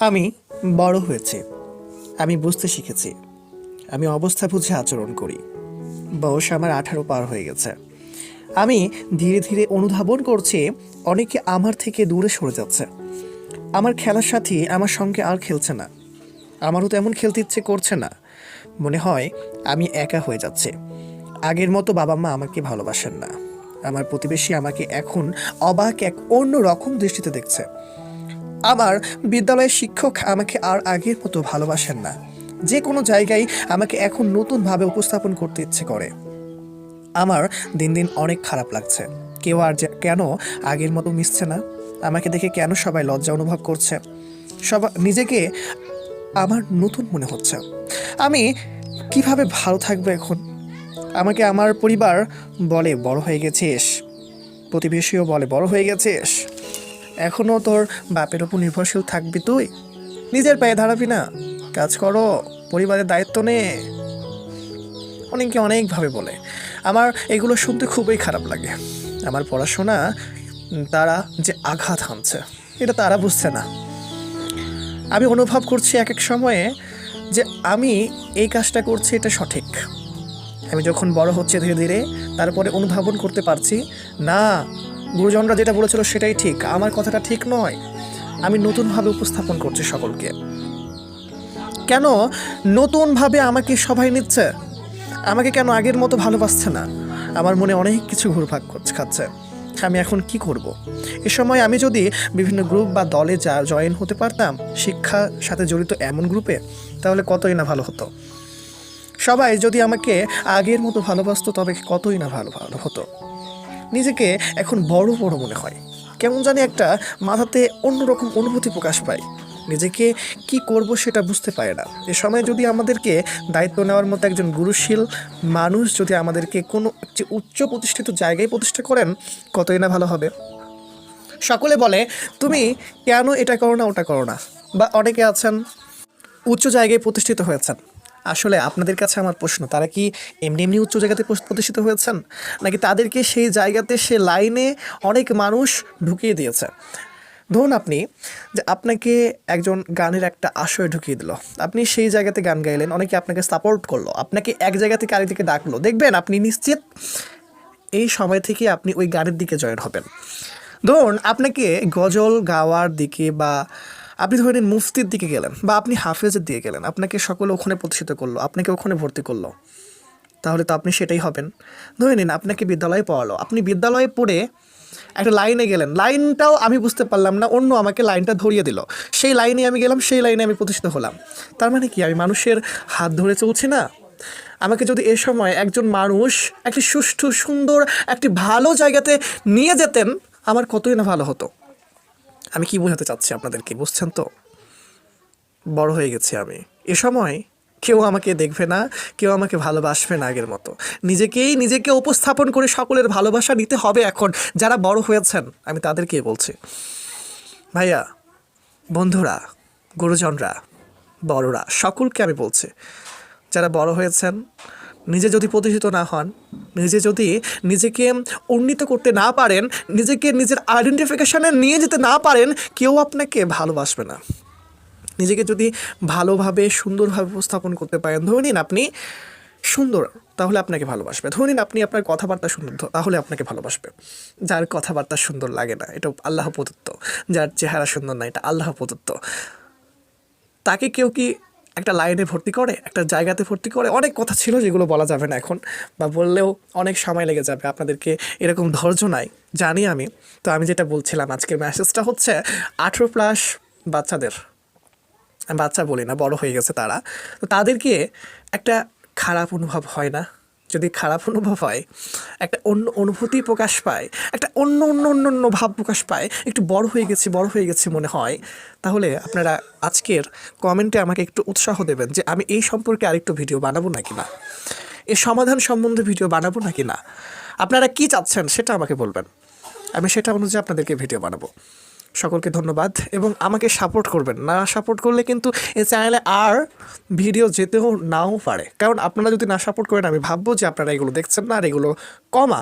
আমি বড় হয়েছি। আমি বুঝতে শিখেছি। আমি অবস্থা বুঝে আচরণ করি। বয়স আমার আঠারো পার হয়ে গেছে। আমি ধীরে ধীরে অনুধাবন করছি, অনেকে আমার থেকে দূরে সরে যাচ্ছে। আমার খেলার সাথী আমার সঙ্গে আর খেলছে না। আমারও তেমন খেলতে ইচ্ছে করছে না। মনে হয় আমি একা হয়ে যাচ্ছে। আগের মতো বাবা মা আমাকে ভালোবাসেন না। আমার প্রতিবেশী আমাকে এখন অবাক এক অন্য রকম দৃষ্টিতে দেখছে। আমার বিদ্যালয়ের শিক্ষক আমাকে আর আগের মতো ভালোবাসেন না। যে কোনো জায়গায় আমাকে এখন নতুনভাবে উপস্থাপন করতে ইচ্ছে করে। আমার দিন দিন অনেক খারাপ লাগছে। কেউ আর কেন আগের মতো মিশছে না? আমাকে দেখে কেন সবাই লজ্জা অনুভব করছে? সবাই নিজেকে আমার নতুন মনে হচ্ছে। আমি কীভাবে ভালো থাকব এখন? আমাকে আমার পরিবার বলে বড় হয়ে গেছিস। প্রতিবেশীও বলে বড় হয়ে গেছিস। এখনও তোর বাপের ওপর নির্ভরশীল থাকবি তুই? নিজের পায়ে দাঁড়াবি না। কাজ করো, পরিবারের দায়িত্ব নে। অনেকে অনেকভাবে বলে। আমার এগুলো শুনতে খুবই খারাপ লাগে। আমার পড়াশোনা তারা যে আঘাত হানছে, এটা তারা বুঝছে না। আমি অনুভব করছি এক এক সময়ে যে আমি এই কাজটা করছি, এটা সঠিক। আমি যখন বড় হচ্ছে ধীরে ধীরে, তারপরে অনুধাবন করতে পারছি, না গুরুজনরা যেটা বলেছিল সেটাই ঠিক, আমার কথাটা ঠিক নয়। আমি নতুনভাবে উপস্থাপন করছি সকলকে। কেন? নতুনভাবে আমাকে সবাই নিচ্ছে। আমাকে কেন আগের মতো ভালোবাসছে না? আমার মনে অনেক কিছু ঘুরভাগ খাচ্ছে। আমি এখন কি করব। এ সময় আমি যদি বিভিন্ন গ্রুপ বা দলে যা জয়েন হতে পারতাম শিক্ষার সাথে জড়িত এমন গ্রুপে, তাহলে কতই না ভালো হতো? সবাই যদি আমাকে আগের মতো ভালোবাসতো, তবে কতই না ভালো ভালো হতো? নিজেকে এখন বড় বড় মনে হয়। কেমন জানি একটা মাথাতে অন্যরকম অনুভূতি প্রকাশ পায়। নিজেকে কি করব সেটা বুঝতে পারে না। এ সময় যদি আমাদেরকে দায়িত্ব নেওয়ার মতো একজন গুরুশীল মানুষ যদি আমাদেরকে কোনো একটি উচ্চ প্রতিষ্ঠিত জায়গায় প্রতিষ্ঠা করেন, কতই না ভালো হবে? সকলে বলে, তুমি কেন এটা করো না, ওটা করো না? বা অনেকে আছেন, উচ্চ জায়গায় প্রতিষ্ঠিত হয়েছেন। আসলে আপনাদের কাছে আমার প্রশ্ন, তারা কি এমনি এমনি উচ্চ জায়গাতে প্রতিষ্ঠিত হয়েছেন? নাকি তাদেরকে সেই জায়গাতে, সে লাইনে অনেক মানুষ ঢুকিয়ে দিয়েছে? ধরুন আপনি যে আপনাকে একজন গানের একটা আশয় ঢুকিয়ে দিল, আপনি সেই জায়গাতে গান গাইলেন, অনেকে আপনাকে সাপোর্ট করল, আপনাকে এক জায়গা থেকে আরেক দিকে ডাকলো, দেখবেন আপনি নিশ্চিত এই সময় থেকে আপনি ওই গানের দিকে জয়েন হবেন। ধরুন আপনাকে গজল গাওয়ার দিকে বা আপনি ধরে নিন মুফতির দিকে গেলেন বা আপনি হাফেজের দিকে গেলেন, আপনাকে সকলে ওখানে প্রতিষ্ঠিত করল, আপনাকে ওখানে ভর্তি করল, তাহলে তো আপনি সেটাই হবেন। ধরে নিন আপনাকে বিদ্যালয়ে পড়ালো, আপনি বিদ্যালয়ে পড়ে একটা লাইনে গেলেন, লাইনটাও আমি বুঝতে পারলাম না, অন্য আমাকে লাইনটা ধরিয়ে দিল। সেই লাইনে আমি গেলাম, সেই লাইনে আমি প্রতিষ্ঠিত হলাম। তার মানে কি, আমি মানুষের হাত ধরে চলছি না? আমাকে যদি এ সময় একজন মানুষ একটি সুষ্ঠু, সুন্দর, একটি ভালো জায়গাতে নিয়ে যেতেন, আমার কতই না ভালো হতো? আমি কি বোঝাতে চাচ্ছি আপনাদেরকে, বুঝছেন তো? বড় হয়ে গেছি আমি। এ সময় কেউ আমাকে দেখবে না, কেউ আমাকে ভালোবাসবে না আগের মতো। নিজেকেই নিজেকে উপস্থাপন করে সকলের ভালোবাসা নিতে হবে এখন। যারা বড় হয়েছেন, আমি তাদেরকেই বলছি। ভাইয়া, বন্ধুরা, গুরুজনরা, বড়রা, সকলকে আমি বলছি, যারা বড় হয়েছেন, নিজে যদি প্রতিষ্ঠিত না হন নিজে যদি নিজেকে উন্নীত করতে না পারেন, নিজেকে নিজের আইডেন্টিফিকেশানে নিয়ে যেতে না পারেন, কেউ আপনাকে ভালোবাসবে না। নিজেকে যদি ভালোভাবে, সুন্দরভাবে উপস্থাপন করতে পারেন, ধরে নিন আপনি সুন্দর, তাহলে আপনাকে ভালোবাসবে। ধরে নিন আপনি আপনার কথাবার্তা সুন্দর, তাহলে আপনাকে ভালোবাসবে। যার কথাবার্তা সুন্দর লাগে না, এটা আল্লাহ প্রদত্ত। যার চেহারা সুন্দর না, এটা আল্লাহ প্রদত্ত। তাকে কেউ কি একটা লাইনে ভর্তি করে, একটা জায়গাতে ভর্তি করে, অনেক কথা ছিল যেগুলো বলা যাবে না এখন, বা বললেও অনেক সময় লেগে যাবে। আপনাদেরকে এরকম ধৈর্য নাই, জানি আমি। তো আমি যেটা বলছিলাম আজকের মেসেজটা হচ্ছে, আঠেরো প্লাস বাচ্চাদের, বাচ্চা বলি না, বড় হয়ে গেছে তারা, তো তাদেরকে একটা খারাপ অনুভব হয় না। যদি খারাপ অনুভব হয়, একটা অন্য অনুভূতি প্রকাশ পায়, একটা অন্য অন্য অন্য অন্য ভাব প্রকাশ পায়, একটু বড় হয়ে গেছি, বড় হয়ে গেছি মনে হয়, তাহলে আপনারা আজকের কমেন্টে আমাকে একটু উৎসাহ দেবেন যে আমি এই সম্পর্কে আরেকটু ভিডিও বানাবো নাকি না? এর সমাধান সম্বন্ধে ভিডিও বানাবো নাকি না? আপনারা কি চাচ্ছেন সেটা আমাকে বলবেন। আমি সেটা অনুযায়ী আপনাদেরকে ভিডিও বানাবো। সকলকে ধন্যবাদ এবং আমাকে সাপোর্ট করবেন। না সাপোর্ট করলে কিন্তু এই চ্যানেলে আর ভিডিও যেতেও নাও পারে। কারণ আপনারা যদি না সাপোর্ট করেন, আমি ভাববো যে আপনারা এগুলো দেখছেন না আর এগুলো কমা।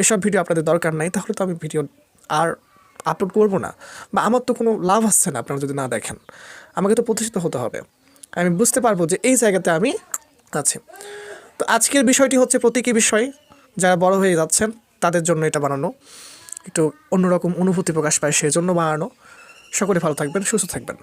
এসব ভিডিও আপনাদের দরকার নাই, তাহলে তো আমি ভিডিও আর আপলোড করব না। বা আমার তো কোনো লাভ আসছে না, আপনারা যদি না দেখেন। আমাকে তো প্রতিষ্ঠিত হতে হবে। আমি বুঝতে পারব যে এই জায়গাতে আমি আছি। তো আজকের বিষয়টি হচ্ছে প্রতীকী বিষয়। যারা বড় হয়ে যাচ্ছেন, তাদের জন্য এটা বানানো। একটু অন্যরকম অনুভূতি প্রকাশ পায় সেই জন্য বানানো। সকলে ভালো থাকবেন সুস্থ থাকবেন।